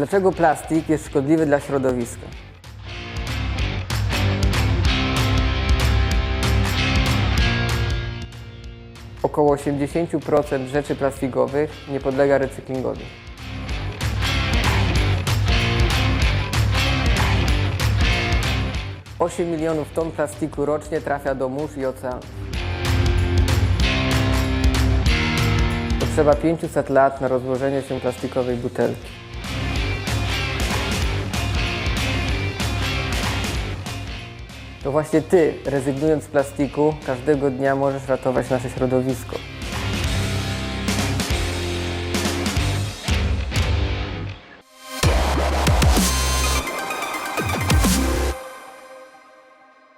Dlaczego plastik jest szkodliwy dla środowiska? Około 80% rzeczy plastikowych nie podlega recyklingowi. Osiem milionów ton plastiku rocznie trafia do mórz i oceanów. Potrzeba 500 lat na rozłożenie się plastikowej butelki. To właśnie Ty, rezygnując z plastiku, każdego dnia możesz ratować nasze środowisko.